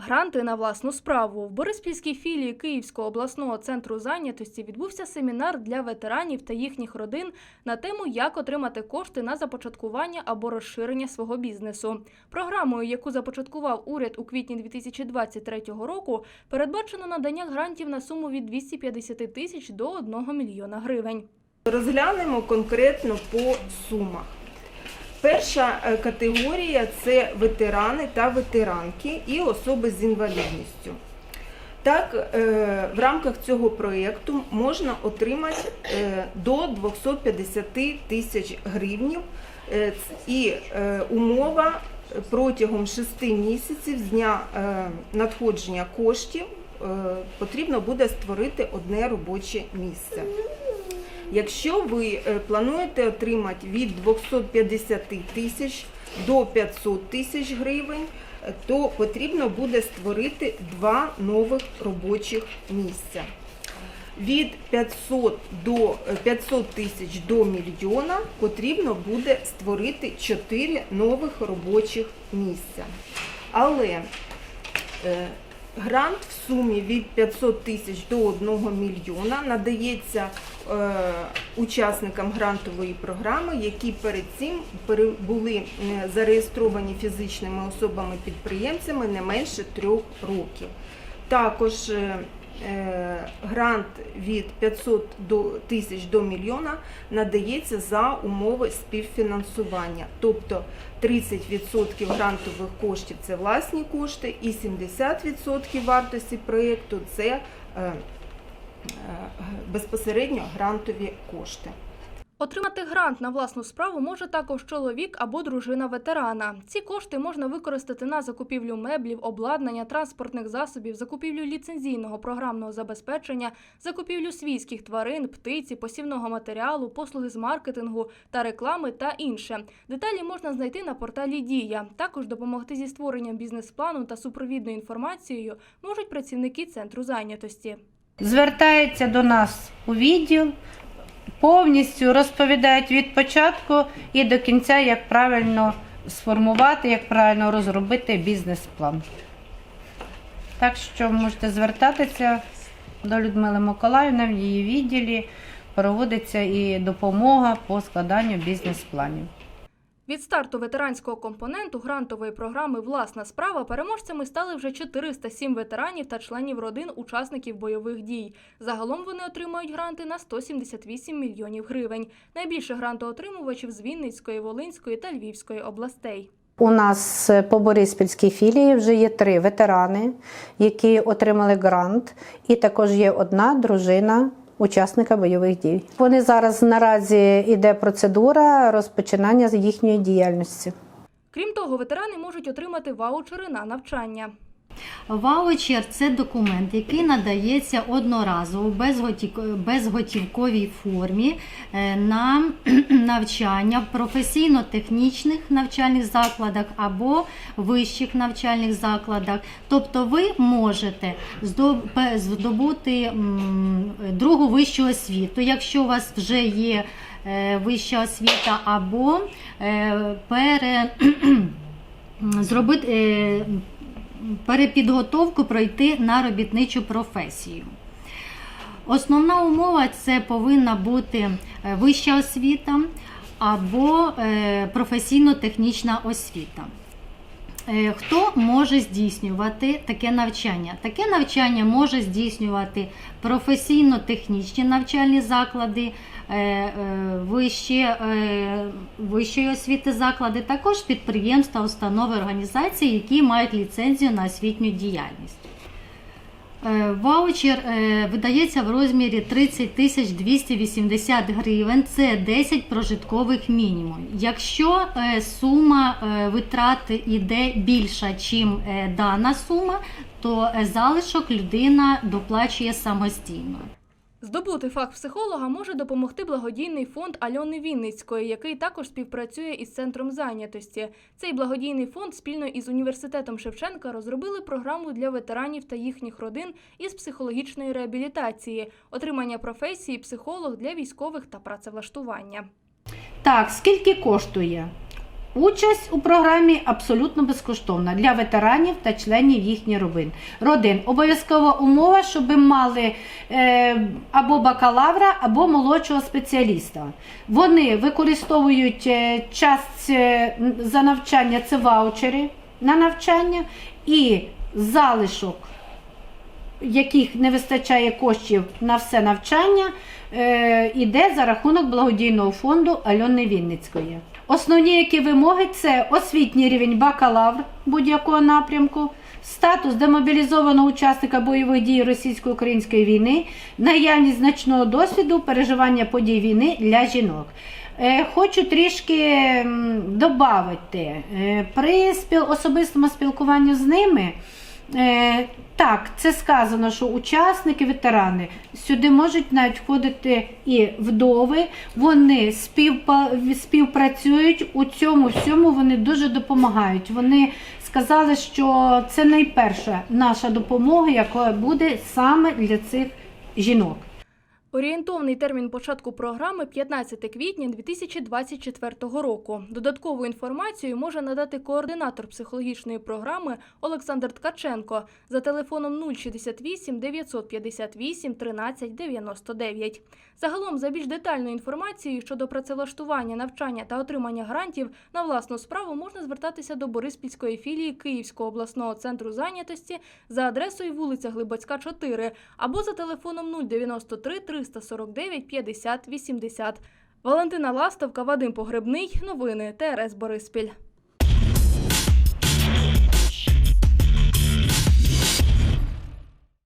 Гранти на власну справу в Бориспільській філії Київського обласного центру зайнятості відбувся семінар для ветеранів та їхніх родин на тему, як отримати кошти на започаткування або розширення свого бізнесу. Програмою, яку започаткував уряд у квітні 2023 року, передбачено надання грантів на суму від 250 тисяч до 1 мільйона гривень. Розглянемо конкретно по сумах. Перша е, категорія це ветерани та ветеранки і особи з інвалідністю. Так, е, в рамках цього проєкту можна отримати е, до 250 тисяч гривнів і умова протягом 6 місяців з дня надходження коштів потрібно буде створити одне робоче місце. Якщо ви е, плануєте отримати від 250 тисяч до 500 тисяч гривень, е, то потрібно буде створити два нових робочих місця. Від 500 до е, 500 тисяч до мільйона потрібно буде створити 4 нових робочих місця. Але е, Грант в сумі від 500 тисяч до 1 мільйона надається е, учасникам грантової програми, які перед цим були е, зареєстровані фізичними особами-підприємцями не менше трьох років. Також е, грант від 500 до тисяч до мільйона надається за умови співфінансування, тобто 30% грантових коштів це власні кошти, і 70% вартості проєкту це е, е, безпосередньо грантові кошти. Отримати грант на власну справу може також чоловік або дружина ветерана. Ці кошти можна використати на закупівлю меблів, обладнання, транспортних засобів, закупівлю ліцензійного програмного забезпечення, закупівлю свійських тварин, птиці, посівного матеріалу, послуги з маркетингу та реклами та інше. Деталі можна знайти на порталі Дія. Також допомогти зі створенням бізнес-плану та супровідною інформацією можуть працівники центру зайнятості. звертаються до нас у відділ, повністю розповідають від початку і до кінця, як правильно сформувати, як правильно розробити бізнес-план. Так що можете звертатися до Людмили Миколаївни в її відділі. Проводиться і допомога по складанню бізнес-планів. Від старту ветеранського компоненту грантової програми Власна справа переможцями стали вже 407 ветеранів та членів родин учасників бойових дій. Загалом вони отримають гранти на 178 мільйонів гривень. Найбільше грантоотримувачів з Вінницької, Волинської та Львівської областей. У нас е, по Бориспільській філії вже є три ветерани, які отримали грант, і також є одна дружина учасника бойових дій. Вони зараз наразі іде процедура розпочинання їхньої діяльності. Крім того, ветерани можуть отримати ваучери на навчання. Ваучер це документ, який надається одноразово безготів- безготівковій формі е, на навчання в професійно-технічних навчальних закладах або вищих навчальних закладах. Тобто ви можете здобути другу вищу освіту, якщо у вас вже є е, вища освіта, або е, пере зробити. Перепідготовку пройти на робітничу професію. Основна умова це повинна бути е, вища освіта або е, професійно-технічна освіта. Е, Хто може здійснювати таке навчання? Таке навчання може здійснювати професійно-технічні навчальні заклади, е, е, вищі, вищої освіти заклади, також підприємства, установи, організації, які мають ліцензію на освітню діяльність. Е, Ваучер е, видається в розмірі 30 тисяч 280 гривень. Це 10 прожиткових мінімумів. Якщо е, сума витрати йде більша, ніж дана сума, то залишок людина доплачує самостійно. Здобути фах психолога може допомогти благодійний фонд Альони Вінницької, який також співпрацює із центром зайнятості. Цей благодійний фонд спільно із університетом Шевченка розробили програму для ветеранів та їхніх родин із психологічної реабілітації, отримання професії психолог для військових та працевлаштування. Так, скільки коштує? Участь у програмі абсолютно безкоштовна для ветеранів та членів їхніх родин. Родин обов'язкова умова, щоб мали е, або бакалавра, або молодшого спеціаліста. Вони використовують е, час е, за навчання, це ваучери на навчання і залишок яких не вистачає коштів на все навчання, іде за рахунок благодійного фонду Альони Вінницької. Основні які вимоги це освітній рівень бакалавр будь-якого напрямку, статус демобілізованого учасника бойових дій російсько-української війни, наявність значного досвіду переживання подій війни для жінок. Е, Хочу трішки додати, при спіл, особистому спілкуванні з ними. Е, так, це сказано, що учасники, ветерани сюди можуть навіть входити і вдови. Вони співпрацюють у цьому всьому. Вони дуже допомагають. Вони сказали, що це найперша наша допомога, яка буде саме для цих жінок. Орієнтовний термін початку програми 15 квітня 2024 року. Додаткову інформацію може надати координатор психологічної програми Олександр Ткаченко за телефоном 068 958 13 99. Загалом, за більш детальною інформацією щодо працевлаштування, навчання та отримання грантів на власну справу можна звертатися до Бориспільської філії Київського обласного центру зайнятості за адресою вулиця Глибоцька, 4 або за телефоном 093 349 50 80. Валентина Ластовка, Вадим Погребний. Новини ТРС Бориспіль.